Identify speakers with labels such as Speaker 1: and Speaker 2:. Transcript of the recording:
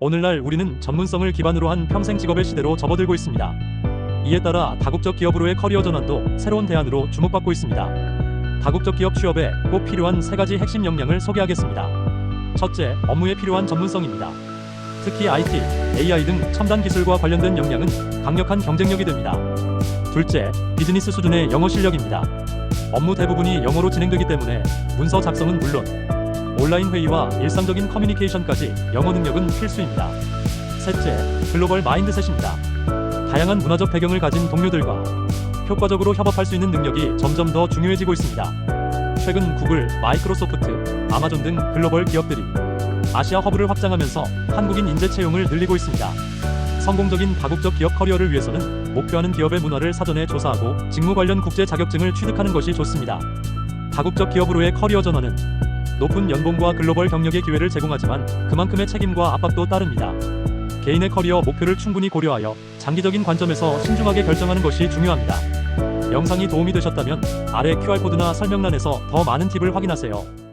Speaker 1: 오늘날 우리는 전문성을 기반으로 한 평생 직업의 시대로 접어들고 있습니다. 이에 따라 다국적 기업으로의 커리어 전환도 새로운 대안으로 주목받고 있습니다. 다국적 기업 취업에 꼭 필요한 세 가지 핵심 역량을 소개하겠습니다. 첫째, 업무에 필요한 전문성입니다. 특히 IT, AI 등 첨단 기술과 관련된 역량은 강력한 경쟁력이 됩니다. 둘째, 비즈니스 수준의 영어 실력입니다. 업무 대부분이 영어로 진행되기 때문에 문서 작성은 물론 온라인 회의와 일상적인 커뮤니케이션까지 영어 능력은 필수입니다. 셋째, 글로벌 마인드셋입니다. 다양한 문화적 배경을 가진 동료들과 효과적으로 협업할 수 있는 능력이 점점 더 중요해지고 있습니다. 최근 구글, 마이크로소프트, 아마존 등 글로벌 기업들이 아시아 허브를 확장하면서 한국인 인재 채용을 늘리고 있습니다. 성공적인 다국적 기업 커리어를 위해서는 목표하는 기업의 문화를 사전에 조사하고 직무 관련 국제 자격증을 취득하는 것이 좋습니다. 다국적 기업으로의 커리어 전환은 높은 연봉과 글로벌 경력의 기회를 제공하지만 그만큼의 책임과 압박도 따릅니다. 개인의 커리어 목표를 충분히 고려하여 장기적인 관점에서 신중하게 결정하는 것이 중요합니다. 영상이 도움이 되셨다면 아래 QR코드나 설명란에서 더 많은 팁을 확인하세요.